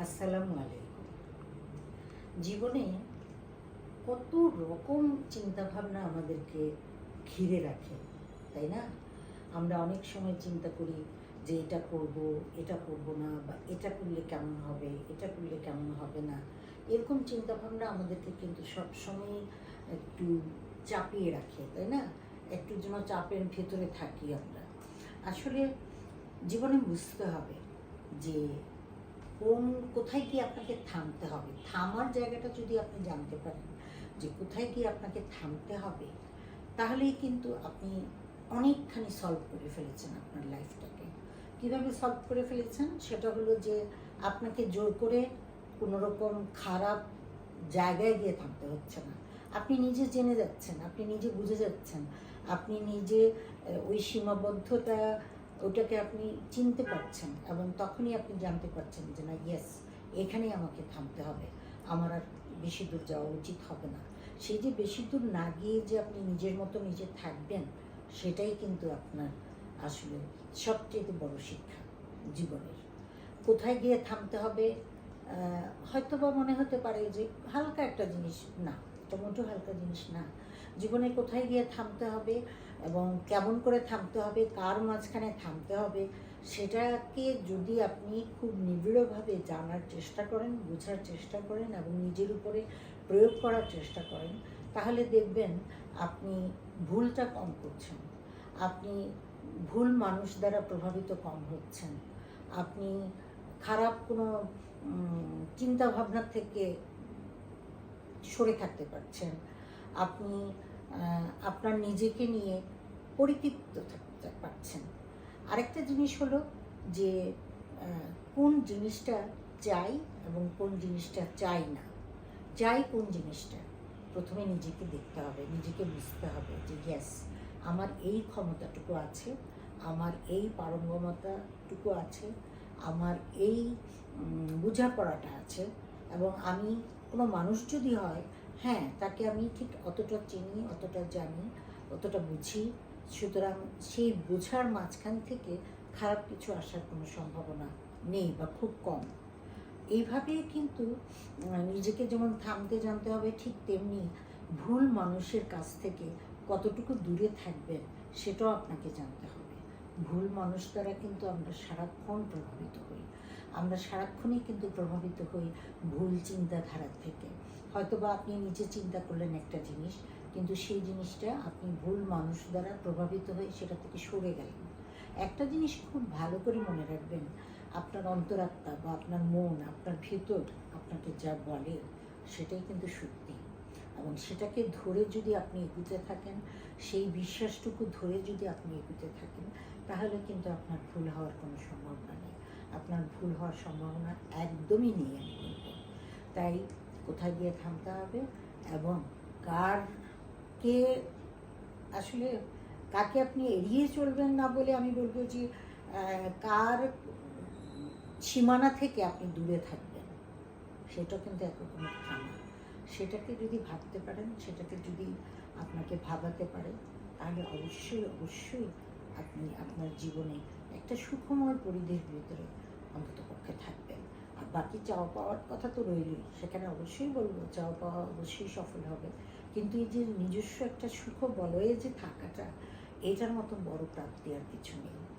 আসসালামু আলাইকুম। জীবনে কত রকম চিন্তাভাবনা আমাদেরকে ঘিরে রাখে, তাই না? আমরা অনেক সময় চিন্তা করি যে এটা করব এটা করব না, বা এটা করলে কেমন হবে, এটা করলে কেমন হবে না। এরকম চিন্তাভাবনা আমাদেরকে কিন্তু সবসময় একটু চাপিয়ে রাখে, তাই না? একটু যেন চাপের ভেতরে থাকি আমরা। আসলে জীবনে বুঝতে হবে যে কোন, কোথায় গিয়ে আপনাকে থামতে হবে? থামার জায়গাটা যদি আপনি জানতে পারেন যে কোথায় গিয়ে আপনাকে থামতে হবে, তাহলেই কিন্তু আপনি অনেকখানি সলভ করে ফেলেছেন আপনার লাইফটাকে কীভাবে সলভ করে ফেলেছেন? সেটা হলো যে আপনাকে জোর করে কোনো রকম খারাপ জায়গায় গিয়ে থামতে হচ্ছে না। আপনি নিজে জেনে যাচ্ছেন, আপনি নিজে বুঝে যাচ্ছেন, আপনি নিজে ওই সীমাবদ্ধতা ওটাকে আপনি চিনতে পারছেন এবং তখনই আপনি জানতে পারছেন যে না ইয়েস এখানেই আমাকে থামতে হবে। আমার আর বেশি দূর যাওয়া উচিত হবে না। সেই যে বেশি দূর না গিয়ে যে আপনি নিজের মতো নিজে থাকবেন, সেটাই কিন্তু আপনার আসলে সবচেয়ে বড় শিক্ষা জীবনের। কোথায় গিয়ে থামতে হবে? হয়তো বা মনে হতে পারে যে হালকা একটা জিনিস না, মোটেও হালকা জিনিস না। জীবনে কোথায় গিয়ে থামতে হবে এবং কেমন করে থামতে হবে, কার মাঝখানে থামতে হবে, সেটাকে যদি আপনি খুব নিবিড়ভাবে জানার চেষ্টা করেন, বোঝার চেষ্টা করেন এবং নিজের উপরে প্রয়োগ করার চেষ্টা করেন, তাহলে দেখবেন আপনি ভুলটা কম করছেন। আপনি ভুল মানুষ দ্বারা প্রভাবিত কম হচ্ছেন। আপনি খারাপ কোনো চিন্তাভাবনা থেকে সরে থাকতে পারছেন। আপনি আপনার নিজেকে নিয়ে পরিতৃপ্ত থাকতে পারছেন। আরেকটা জিনিস হলো যে কোন জিনিসটা চাই এবং কোন জিনিসটা চাই না। চাই কোন জিনিসটা? প্রথমে নিজেকে দেখতে হবে, নিজেকে বুঝতে হবে যে ইয়েস আমার এই ক্ষমতাটুকু আছে, আমার এই পারঙ্গমতাটুকু আছে, আমার এই বোঝাপড়াটা আছে এবং আমি কোনো মানুষ যদি হয় হ্যাঁ তাকে আমি ঠিক অতটা চিনি, অতটা জানি, অতটা বুঝি। সুতরাং সেই বোঝার মাঝখান থেকে খারাপ কিছু আসার কোনো সম্ভাবনা নেই বা খুব কম। এইভাবে কিন্তু নিজেকে যেমন থামতে জানতে হবে, ঠিক তেমনি ভুল মানুষের কাছ থেকে কতটুকু দূরে থাকবেন, সেটাও আপনাকে জানতে হবে। ভুল মানুষ দ্বারা কিন্তু আমরা সারাক্ষণ প্রভাবিত হই। আমরা সারাক্ষণই কিন্তু প্রভাবিত হই ভুল চিন্তাধারার থেকে। হয়তোবা আপনি নিজে চিন্তা করলেন একটা জিনিস, কিন্তু সেই জিনিসটা আপনি ভুল মানুষ দ্বারা প্রভাবিত হয়ে সেটা থেকে সরে গেলেন। একটা জিনিস খুব ভালো করে মনে রাখবেন, আপনার অন্তরাত্মা বা আপনার মন, আপনার ভেতর আপনাকে যা বলে সেটাই কিন্তু সত্যি। এবং সেটাকে ধরে যদি আপনি এগুতে থাকেন, সেই বিশ্বাসটুকু ধরে যদি আপনি এগুতে থাকেন, তাহলে কিন্তু আপনার ভুল হওয়ার কোনো সম্ভাবনা নেই। আপনার ভুল হওয়ার সম্ভাবনা একদমই নেই আমি বলব তাই কোথায় গিয়ে থামতে হবে এবং কার কে আসলে কাকে আপনি এড়িয়ে চলবেন না বলে আমি বলব যে কার সীমানা থেকে আপনি দূরে থাকবেন, সেটা কিন্তু একরকম থামা সেটাকে যদি ভাবতে পারেন, সেটাকে যদি আপনাকে ভাবাতে পারে তাহলে অবশ্যই অবশ্যই আপনি আপনার জীবনে একটা সুখময় পরিবেশ ভিতরে অন্তত পক্ষে থাকবেন আর বাকি চাওয়া পাওয়ার কথা তো রইলই। সেখানে অবশ্যই বলব, চাওয়া পাওয়া অবশ্যই সফল হবে। কিন্তু এই যে নিজস্ব একটা সুখ বলয়ে যে থাকাটা, এটার মতন বড় প্রাপ্তি আর কিছু নেই।